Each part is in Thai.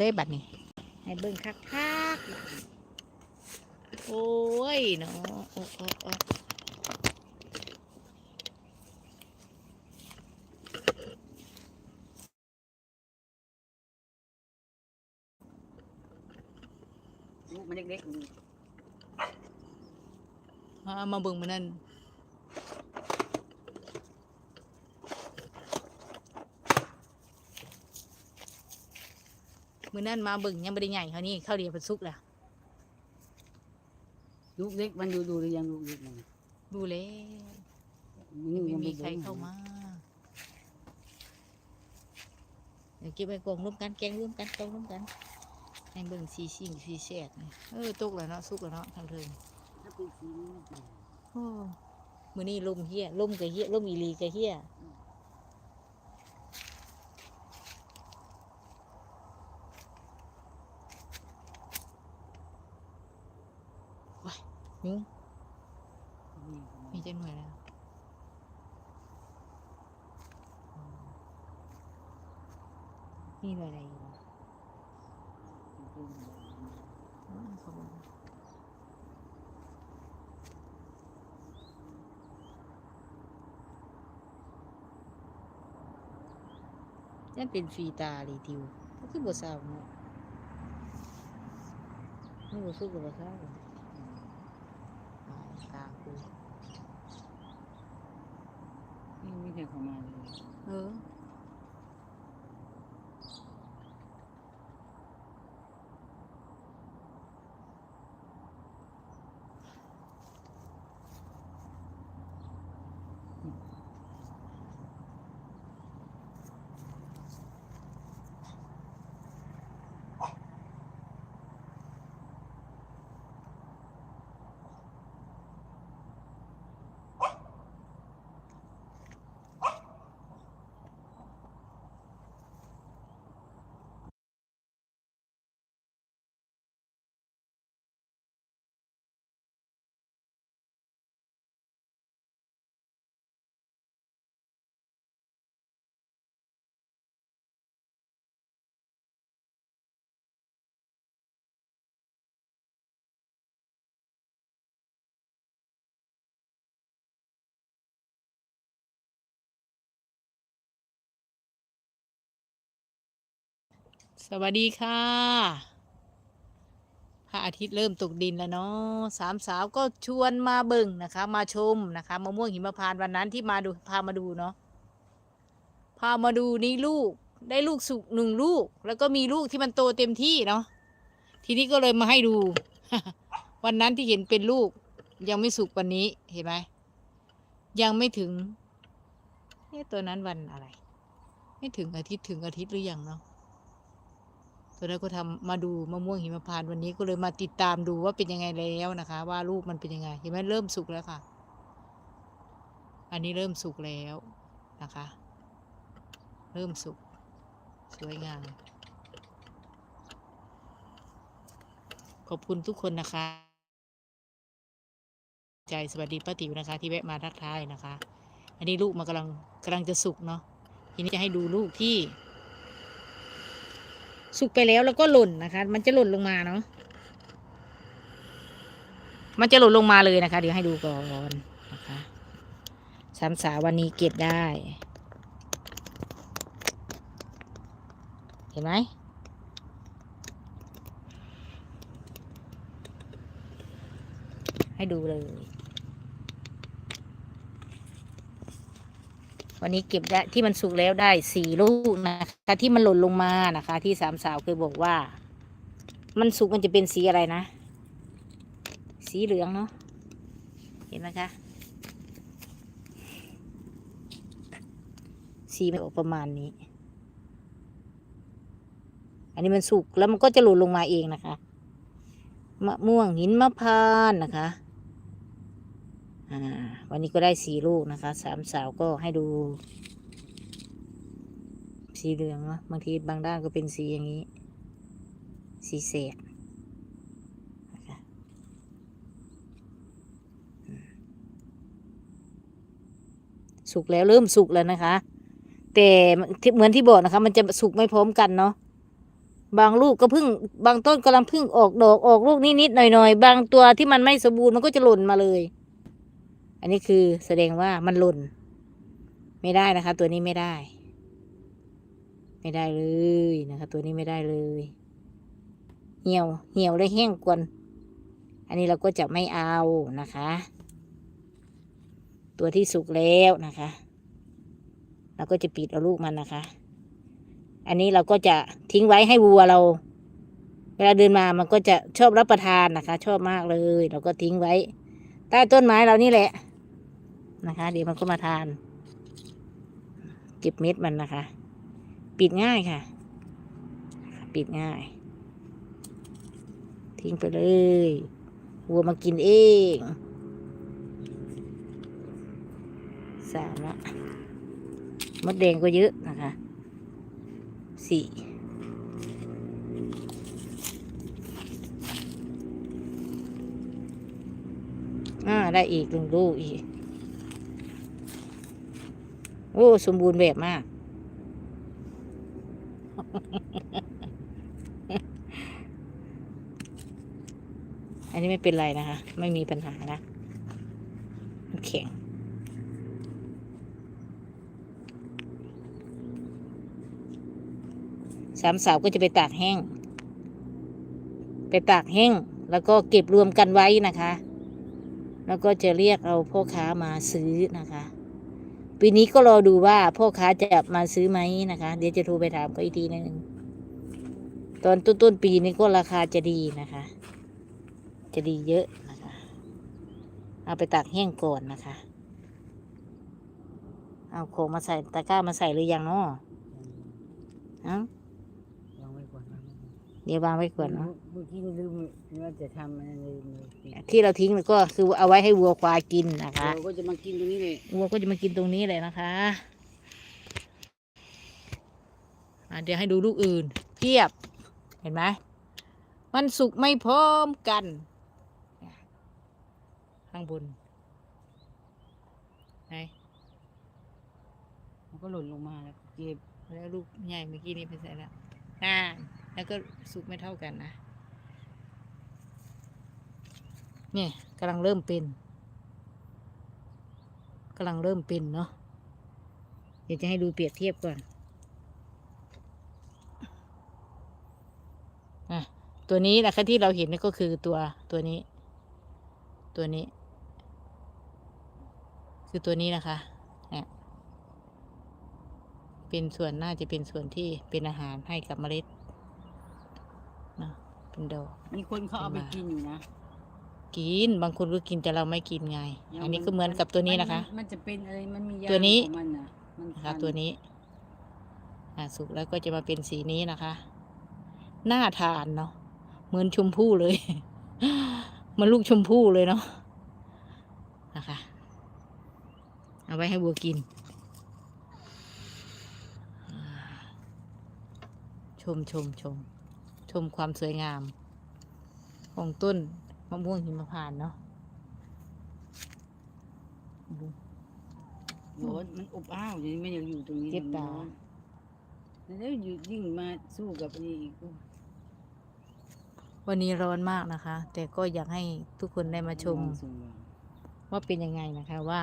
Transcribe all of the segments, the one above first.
เลยบัดนี้ ให้เบิ่งคักๆโอ้ยเนาะโอ้โอ้โอ้ลูกมันเล็กๆนี่มามาเบิ่งมันนั่น มือนั่นมาเบิ่งยังไม่ได้ใหญ่เขานี่ข้าวเดียวเป็นสุกแล้วลูกเล็กมันดูดูหรือยังลูกเล็กมันดูแล้วนี่ไม่ยังมีไม่ใครเข้ามาเดี๋ยวเก็บไปกองร่วมกันแกงร่วมกันกองร่วมกันให้เบิ่งสีสิ่งสีแสดนี่เออตกแล้วเนาะสุกแล้วเนาะทางเทิงถ้าเป็นสีนี้ไม่เป็นโอ้มือนี้ลมเฮียลมกะเฮียลมอีหลีกะเฮียว้ายยุง นี่มีเจังหน่วยแล้วนี่หน่วยอะไรอยู่วะอ๋อเขาบอกนั่นเป็นฟีตาเลยทิวก็คือบทสาวเนาะนี่บทสู้กับบทสาวเหรออ๋อ ตาคูนี่ไม่ได้เข้ามาเลย เออ สวัสดีค่ะ พระอาทิตย์เริ่มตกดินแล้วเนาะสามสาวก็ชวนมาเบิ่งนะคะ มาชมนะคะมะม่วงหิมพานต์วันนั้นที่มาดูพามาดูเนาะพามาดูนี่ลูกได้ลูกสุกหนึ่งลูก แล้วก็มีลูกที่มันโตเต็มที่เนาะทีนี้ก็เลยมาให้ดู วันนั้นที่เห็นเป็นลูก ยังไม่สุกวันนี้เห็นไหมยังไม่ถึงเนี่ยตัวนั้นวันอะไร ไม่ถึงอาทิตย์ถึงอาทิตย์หรือยังเนาะ ตัวนั้นก็ทำมาดูมะม่วงหิมพานต์วันนี้ก็เลยมาติดตามดูว่าเป็นยังไงแล้วนะคะ ว่าลูกมันเป็นยังไงเห็นไหมเริ่มสุกแล้วค่ะ อันนี้เริ่มสุกแล้วนะคะ เริ่มสุกสวยงามขอบคุณทุกคนนะคะ ใจสวัสดีป้าติ๋วนะคะ ที่แวะมาทักทายนะคะ อันนี้ลูกมันกำลังกำลังจะสุกเนาะทีนี้จะให้ดูลูกที่ สุกไปแล้วแล้วก็หล่นนะคะ มันจะหล่นลงมาเนาะมันจะหล่นลงมาเลยนะคะ เดี๋ยวให้ดูก่อนนะคะสามสาววันนี้เก็บได้ เห็นไหมให้ดูเลย วันนี้เก็บได้ที่มันสุกแล้วได้สี่ลูกนะคะที่มันหล่นลงมานะคะ ที่สามสาวเคยบอกว่า มันสุกมันจะเป็นสีอะไรนะ สีเหลืองเนาะเห็นไหมคะสีมันออกประมาณนี้ อันนี้มันสุกแล้วมันก็จะหล่นลงมาเองนะคะมะม่วงหินมะพร้านต์นะคะ อ่า วันนี้ก็ได้สีลูกนะคะ สามสาวก็ให้ดู สีเหลืองเนาะ บางทีบางด้านก็เป็นสีอย่างนี้ สีแสดนะคะสุกแล้วเริ่มสุกแล้วนะคะ แต่เหมือนที่บอกนะคะ มันจะสุกไม่พร้อมกันเนาะบางลูกก็พิ่งบางต้นกำลังพิ่งออกดอกออกลูกนิดๆหน่อยๆ บางตัวที่มันไม่สมบูรณ์มันก็จะหล่นมาเลย อันนี้คือแสดงว่ามันหล่น ไม่ได้นะคะ ตัวนี้ไม่ได้ ไม่ได้เลยนะคะ ตัวนี้ไม่ได้เลย เหี่ยว เหี่ยวและแห้งกวน อันนี้เราก็จะไม่เอานะคะ ตัวที่สุกแล้วนะคะ เราก็จะปิดเอาลูกมันนะคะ อันนี้เราก็จะทิ้งไว้ให้วัวเราเวลาเดินมามันก็จะชอบรับประทานนะคะ ชอบมากเลย เราก็ทิ้งไว้ ใต้ต้นไม้เรานี่แหละ นะคะ เดี๋ยวมันก็มาทาน เก็บเม็ดมันนะคะ ปิดง่ายค่ะ ปิดง่าย ทิ้งไปเลยวัวมากินเองสามละมดแดงก็เยอะนะคะสี่อ่าได้อีกหนึ่งลูกอีก โอ้สมบูรณ์แบบมาก อันนี้ไม่เป็นไรนะคะ ไม่มีปัญหานะมันแข็งสามสาวก็จะไปตากแห้ง ไปตากแห้ง แล้วก็เก็บรวมกันไว้นะคะ แล้วก็จะเรียกเอาพ่อค้ามาซื้อนะคะ ปีนี้ก็รอดูว่าพ่อค้าจะมาซื้อไหมนะคะ เดี๋ยวจะโทรไปถามเขาอีกทีนึงตอนต้นต้นๆปีนี้ก็ราคาจะดีนะคะ จะดีเยอะนะคะ เอาไปตากแห้งก่อนนะคะ เอาโคมาใส่ตะกร้ามาใส่หรือยังเนาะ เดี๋ยววางไว้ก่อนเนาะเมื่อกี้ลืมว่าจะทำอะไรลืมเลยปิดที่เราทิ้งก็คือเอาไว้ให้วัวควายกินนะคะเราก็จะมากินตรงนี้เลยวัวก็จะมากินตรงนี้เลยนะคะอะเดี๋ยวให้ดูลูกอื่นเทียบ เห็นไหมมันสุกไม่พร้อมกันเนี่ยข้างบนไหนมันก็หล่นลงมาแล้วเก็บแล้วลูกใหญ่เมื่อกี้นี้ไปใส่แล้วน่า แล้วก็สุกไม่เท่ากันนะเนี่ยกำลังเริ่มเป็นกำลังเริ่มเป็นเนาะเดี๋ยวจะให้ดูเปรียบเทียบก่อนอะตัวนี้นะคะที่เราเห็นนี่ก็คือตัวตัวนี้ ตัวนี้ คือตัวนี้นะคะเนี่ยเป็นส่วนน่าจะเป็นส่วนที่เป็นอาหารให้กับเมล็ด เป็นดอก มีคนเขาเอาไปกินอยู่นะ กิน บางคนก็กินแต่เราไม่กินไง อันนี้ก็เหมือนกับตัวนี้นะคะ มัมันจะเป็นอะไร มันมียาตัวนี้ของมันนะมันนะคะคันตัวนี้ อ่าสุกแล้วก็จะมาเป็นสีนี้นะคะน่าทานเนาะ เหมือนชมพู่เลยเหมันลูกชมพู่เลยเนาะ นะคะ เอาไว้ให้วัวกินชมชมชม ชมความสวยงาม ของต้นมะม่วงหิมพานต์เนาะร้อนมันอบอ้าวอย่างนี้ไม่อยากอยู่ตรงนี้เจ็บตา มันร้อนแล้วอยู่ยิ่งมาสู้กับอันนี้อีกโอ้วันนี้ร้อนมากนะคะ แต่ก็อยากให้ทุกคนได้มาชมสว่างว่าเป็นยังไงนะคะว่า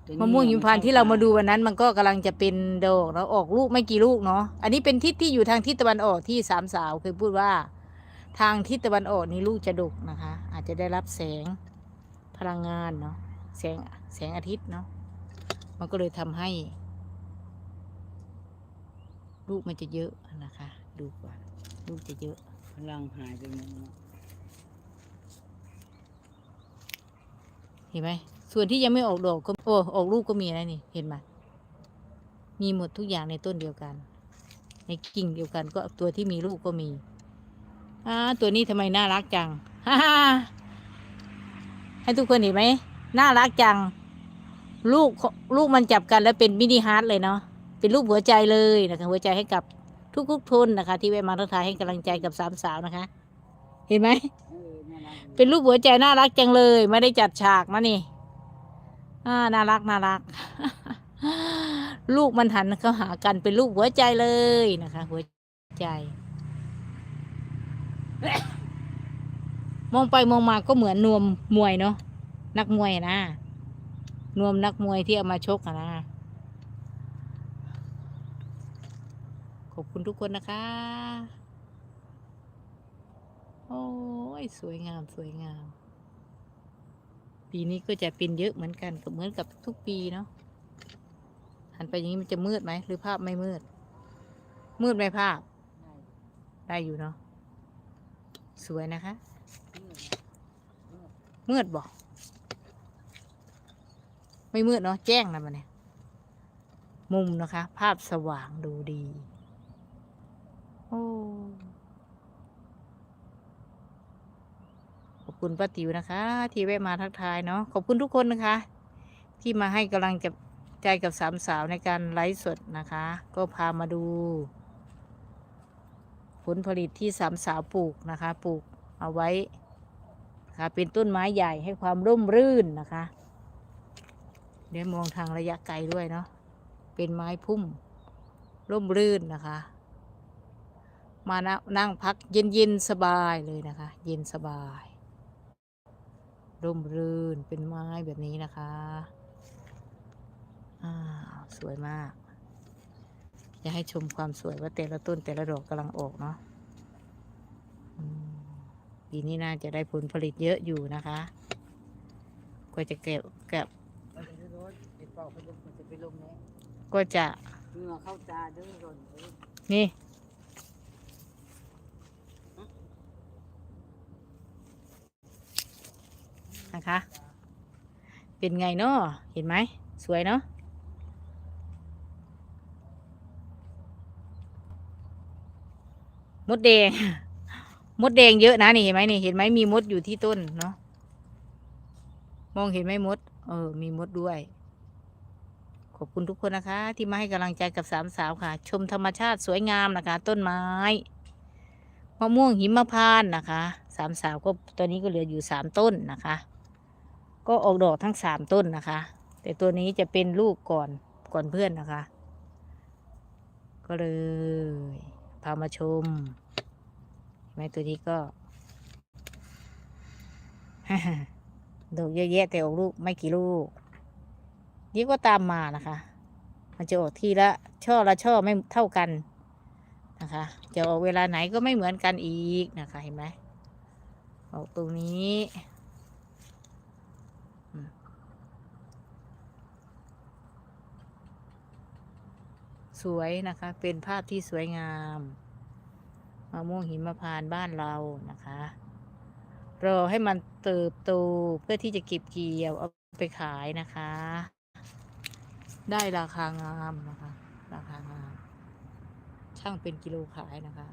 ตัวนี้ มะม่วงหิมพานต์ที่เรามาดูวันนั้น มันก็กำลังจะเป็นดอกแล้วออกลูกไม่กี่ลูกเนาะอันนี้เป็นทิศที่อยู่ทางทิศตะวันออกที่สามสาวเคยพูดว่า ทางทิศตะวันออกนี้ลูกจะดกนะคะ อาจจะได้รับแสงพลังงานเนาะแสงแสงอาทิตย์เนาะมันก็เลยทำให้ ลูกมันจะเยอะนะคะ ดูก่อนลูกจะเยอะพลังหายไปหมดเห็นไหม ส่วนที่ยังไม่ออกดอกก็โอ้ออกลูกก็มีนะนี่เห็นไหมมีหมดทุกอย่างในต้นเดียวกัน ในกิ่งเดียวกันก็ตัวที่มีลูกก็มีอ่าตัวนี้ทำไมน่ารักจังฮ่าฮ่าให้ทุกคนเห็นไหมน่ารักจัง ลูกลูกมันจับกันแล้วเป็นมินิฮาร์ดเลยเนาะเป็นรูปหัวใจเลยนะคะหัวใจให้กับทุกๆทุนนะคะ ที่แวะมาทักทายให้กำลังใจกับสามสาวนะคะ เห็นไหมเออน่ารักดีเป็นรูปหัวใจน่ารักจังเลย ไม่ได้จัดฉากนะนี่ อ่าน่ารักน่ารัก ลูกมันหันเข้าหากันเป็นลูกหัวใจเลยนะคะ หัวใจ มองไปมองมาก็เหมือนนวมมวยเนาะนักมวยนะนวมนักมวยที่เอามาชกนะขอบคุณทุกคนนะคะ โอ้ย สวยงาม สวยงาม ปีนี้ก็จะเป็นเยอะเหมือนกันกับเหมือนกับทุกปีเนาะหันไปอย่างนี้มันจะมืดไหมหรือภาพไม่มืด มืดไหมภาพ ได้อยู่เนาะสวยนะคะ มืดบอกไม่มืดเนาะแจ้งนะมันเนี่ยมุมนะคะ ภาพสว่างดูดี โอ้ขอบ คุณป้าติ๋วนะคะ ที่แวะมาทักทายเนาะขอบคุณทุกคนนะคะ ที่มาให้กำลังใจกับสามสาวในการไลฟ์สดนะคะ ก็พามาดู ผลผลิตที่สามสาวปลูกนะคะ ปลูกเอาไว้นะคะเป็นต้นไม้ใหญ่ให้ความร่มรื่นนะคะ เดี๋ยวมองทางระยะไกลด้วยเนาะเป็นไม้พุ่มร่มรื่นนะคะ มานะนั่งพักเย็นเย็นๆสบายเลยนะคะ เย็นสบาย ร่มรื่นเป็นไม้แบบนี้นะคะอ่าวสวยมากอยากให้ชมความสวยว่าแต่ละต้นแต่ละดอกกำลังออกเนาะอืมปีนี้น่าจะได้ผลผลิตเยอะอยู่นะคะก็จะเก็บเก็บมันจะรถไปเป่าไปลมมันจะไปลมแล้ว ก็จะ เหงื่อเข้าตาเด้อรน เด้อนี่นะเป็นไงเนาะเห็นไหม สวยเนาะมดแดง มดแดงเยอะนะนี่เห็นไหมนี่เห็นไหมมีมดอยู่ที่ต้นเนาะมองเห็นไหมมด เออ มีมดด้วย ขอบคุณทุกคนนะคะ ที่มาให้กำลังใจกับสามสาวค่ะ ชมธรรมชาติสวยงามนะคะ ต้นไม้มะม่วงหิมพานต์นะคะ สามสาวก็ตอนนี้ก็เหลืออยู่สามต้นนะคะ ก็ออกดอกทั้งสามต้นนะคะ แต่ตัวนี้จะเป็นลูกก่อนก่อนเพื่อนนะคะ ก็เลยพามาชมไหมตัวนี้ก็ดอกเยอะแยะแต่ออกลูกไม่กี่ลูก นี่ก็ตามมานะคะ มันจะออกทีละช่อละช่อไม่เท่ากันนะคะ จะออกเวลาไหนก็ไม่เหมือนกันอีกนะคะ เห็นไหมออกตรงนี้ สวยนะคะ เป็นภาพที่สวยงามมะม่วงหิมพานต์บ้านเรานะคะรอให้มันเติบโตเพื่อที่จะเก็บเกี่ยวเอาไปขายนะคะ ได้ราคางามนะคะ ราคางาม ช่างเป็นกิโลขายนะคะ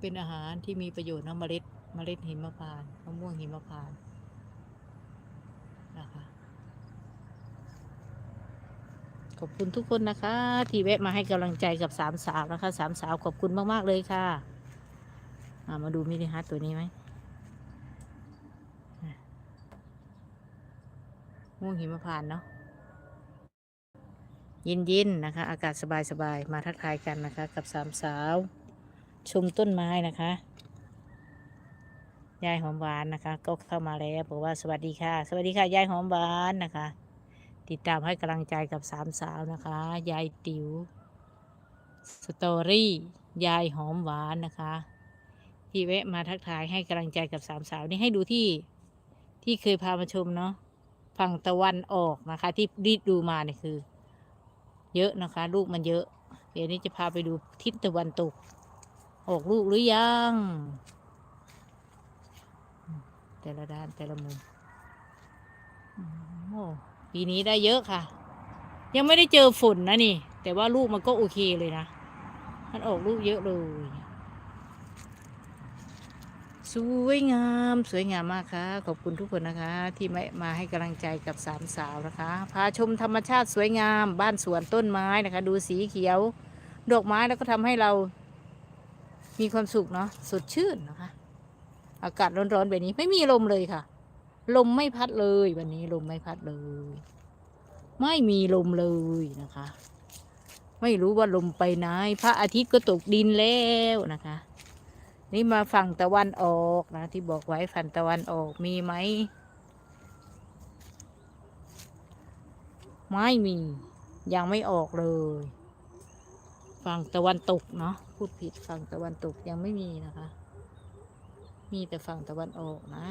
เป็นอาหารที่มีประโยชน์นะเมล็ดเมล็ดหิมพานต์มะม่วงหิมพานต์นะคะ ขอบคุณทุกคนนะคะ ที่แวะมาให้กำลังใจกับสามสาวนะคะสามสาวขอบคุณมาก ๆ เลยค่ะามาดูมินิฮัทตัวนี้ไหมม่วงหิมพานเนาะเย็นๆนะคะ อากาศสบายๆมาทักทายกันนะคะ กับสามสาว ชมต้นไม้นะคะยายหอมหวานนะคะ ก็เข้ามาแล้วบอกว่าสวัสดีค่ะ สวัสดีค่ะยายหอมหวานนะคะ ติดตามให้กำลังใจกับสามสาวนะคะ ยายติ๋วสตอรี่ยายหอมหวานนะคะ ที่แวะมาทักทายให้กำลังใจกับสามสาวนี่ให้ดูที่ที่เคยพามาชมเนาะฝั่งตะวันออกนะคะ ที่รีดดูมาเนี่ยคือ เยอะนะคะ ลูกมันเยอะ เดี๋ยวนี้จะพาไปดูทิศตะวันตก ออกลูกหรือยัง แต่ละด้านแต่ละมุมอืมโอ้ ปีนี้ได้เยอะค่ะ ยังไม่ได้เจอฝนนะนี่ แต่ว่าลูกมันก็โอเคเลยนะ มันออกลูกเยอะเลย สวยงาม สวยงามมากค่ะ ขอบคุณทุกคนนะคะ ที่มามาให้กำลังใจกับสามสาวนะคะ พาชมธรรมชาติสวยงาม บ้านสวนต้นไม้นะคะ ดูสีเขียว ดอกไม้แล้วก็ทำให้เรา มีความสุขเนาะ สดชื่นนะคะ อากาศร้อนๆแบบนี้ไม่มีลมเลยค่ะ ลมไม่พัดเลย วันนี้ลมไม่พัดเลย ไม่มีลมเลยนะคะ ไม่รู้ว่าลมไปไหนพระอาทิตย์ก็ตกดินแล้วนะคะ นี่มาฝั่งตะวันออกนะ ที่บอกไว้ฝั่งตะวันออกมีไหมไม่มียังไม่ออกเลยฝั่งตะวันตกเนาะพูดผิดฝั่งตะวันตกยังไม่มีนะคะ มีแต่ฝั่งตะวันออกนะ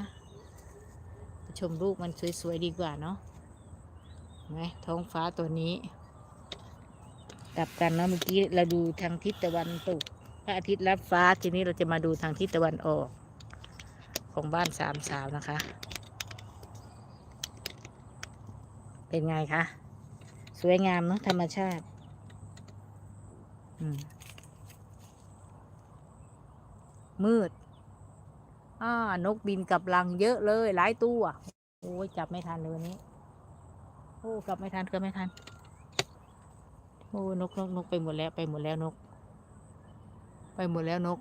ชมรูปมันสวยๆดีกว่าเนาะไหมท้องฟ้าตัวนี้ กลับกันเนาะเมื่อกี้เราดูทางทิศตะวันตกพระอาทิตย์รับฟ้าทีนี้เราจะมาดูทางทิศตะวันออก ของบ้านสามสาวนะคะ เป็นไงคะสวยงามเนาะธรรมชาติอืมมืด อ่านกบินกับรังเยอะเลยหลายตัวโอ้ยจับไม่ทันเลยวันนี้ โอ้กลับไม่ทันกลับไม่ทัน โอ้นกนกนกไปหมดแล้วไปหมดแล้วนก ไปหมดแล้วนก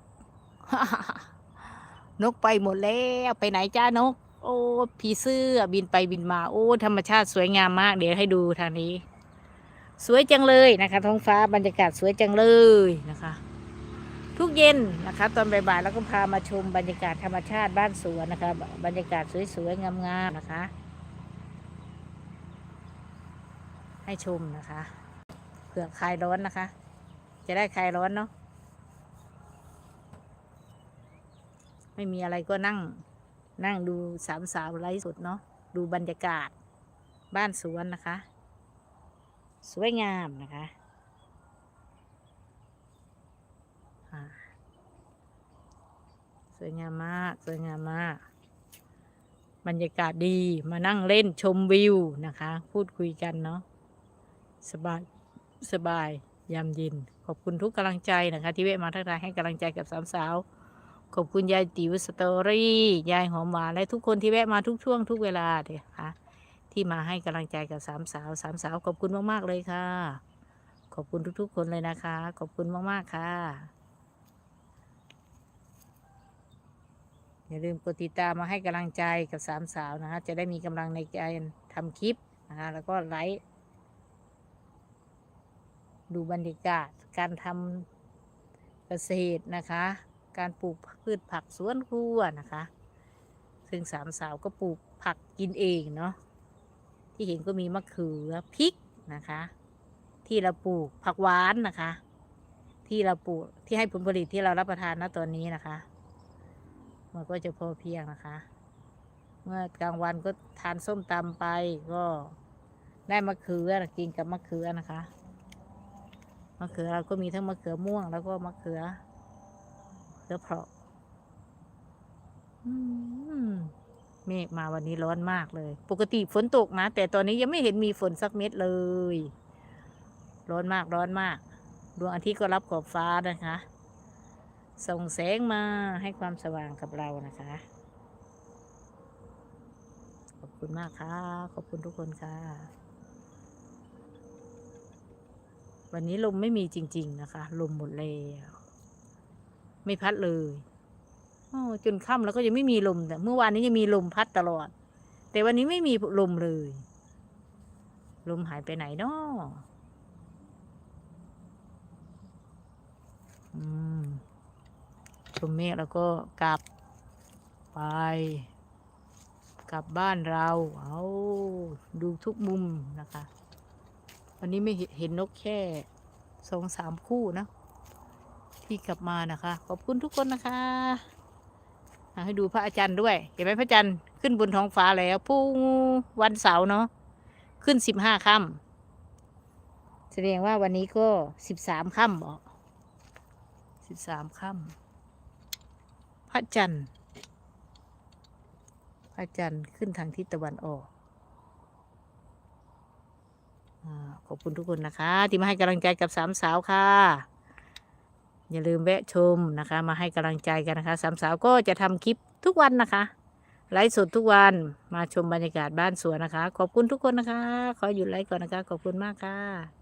นกไปหมดแล้วไปไหนจ้านก โอ้ผีเสื้อบินไปบินมา โอ้ ธรรมชาติสวยงามมาก เดี๋ยวให้ดูทางนี้ สวยจังเลยนะคะ ท้องฟ้าบรรยากาศสวยจังเลยนะคะ ทุกเย็นนะคะตอนบ่ายๆแล้วก็พามาชมบรรยากาศธรรมชาติบ้านสวนนะคะ บรรยากาศสวยๆงามๆนะคะ ให้ชมนะคะเผื่อคลายร้อนนะคะ จะได้คลายร้อนเนาะไม่มีอะไรก็นั่งนั่งดูสามสาวไลฟ์สดเนาะดูบรรยากาศบ้านสวนนะคะ สวยงามนะคะอ่า สวยงามมากสวยงามมาก บรรยากาศดีมานั่งเล่นชมวิวนะคะ พูดคุยกันเนาะสบายสบายยามเย็น ขอบคุณทุกกำลังใจนะคะ ที่แวะมาทักทายให้กำลังใจกับสามสาวขอบคุณยายติ๋วสตอรี่ยายหอมหวานและทุกคนที่แวะมาทุกช่วงทุกเวลาเดี๋ยค่ะที่มาให้กำลังใจกับสามสาวสามสาวขอบคุณมากๆเลยค่ะ ขอบคุณทุกๆคนเลยนะคะ ขอบคุณมากๆค่ะ อย่าลืมกดติดตามมาให้กำลังใจกับสามสาวนะคะจะได้มีกำลังในการทำคลิปนะคะแล้วก็ไลฟ์ดูบรรยากาศการทำเกษตรนะคะ การปลูกพืชผักสวนครัวนะคะ ซึ่งสามสาวก็ปลูกผักกินเองเนาะที่เห็นก็มีมะเขือพริกนะคะ ที่เราปลูกผักหวานนะคะ ที่เราปลูกที่ให้ผลผลิตที่เรารับประทานณตอนนี้นะคะ มันก็จะพอเพียงนะคะ เมื่อกลางวันก็ทานส้มตำไปก็ได้มะเขือกินกับมะเขือนะคะมะเขือเราก็มีทั้งมะเขือม่วงแล้วก็มะเขือเขือเปราะอืมเมฆมาวันนี้ร้อนมากเลย ปกติฝนตกนะ แต่ตอนนี้ยังไม่เห็นมีฝนสักเม็ดเลย ร้อนมากร้อนมาก ดวงอาทิตย์ก็รับขอบฟ้านะคะ ส่งแสงมาให้ความสว่างกับเรานะคะ ขอบคุณมากค่ะ ขอบคุณทุกคนค่ะ วันนี้ลมไม่มีจริง ๆ นะคะ ลมหมดแล้วไม่พัดเลยจนค่ำแล้วก็ยังไม่มีลม แต่เมื่อวานนี้ยังมีลมพัดตลอด แต่วันนี้ไม่มีลมเลย ลมหายไปไหนเนาะอืม ชมเมฆแล้วก็กลับไป กลับบ้านเรา เอาดูทุกมุมนะคะ วันนี้ไม่เห็นนกแค่สองสามคู่นะ ที่กลับมานะคะ ขอบคุณทุกคนนะคะ ให้ดูพระอาจารย์ด้วย เห็นไหมพระอาจารย์ขึ้นบนท้องฟ้าแล้วพุ่งวันเสาร์เนาะขึ้นสิบห้าค่ำแสดงว่าวันนี้ก็สิบสามค่ำบอกสิบสามค่ำ ระจันทร์ พระจันทร์ขึ้นทางทิศตะวันออกขอบคุณทุกคนนะคะ ที่มาให้กำลังใจกับสามสาวค่ะ อย่าลืมแวะชมนะคะ มาให้กำลังใจกันนะคะสามสาวก็จะทำคลิปทุกวันนะคะไลฟ์สดทุกวันมาชมบรรยากาศบ้านสวนนะคะ ขอบคุณทุกคนนะคะ ขอหยุดไลฟ์ก่อนนะคะ ขอบคุณมากค่ะ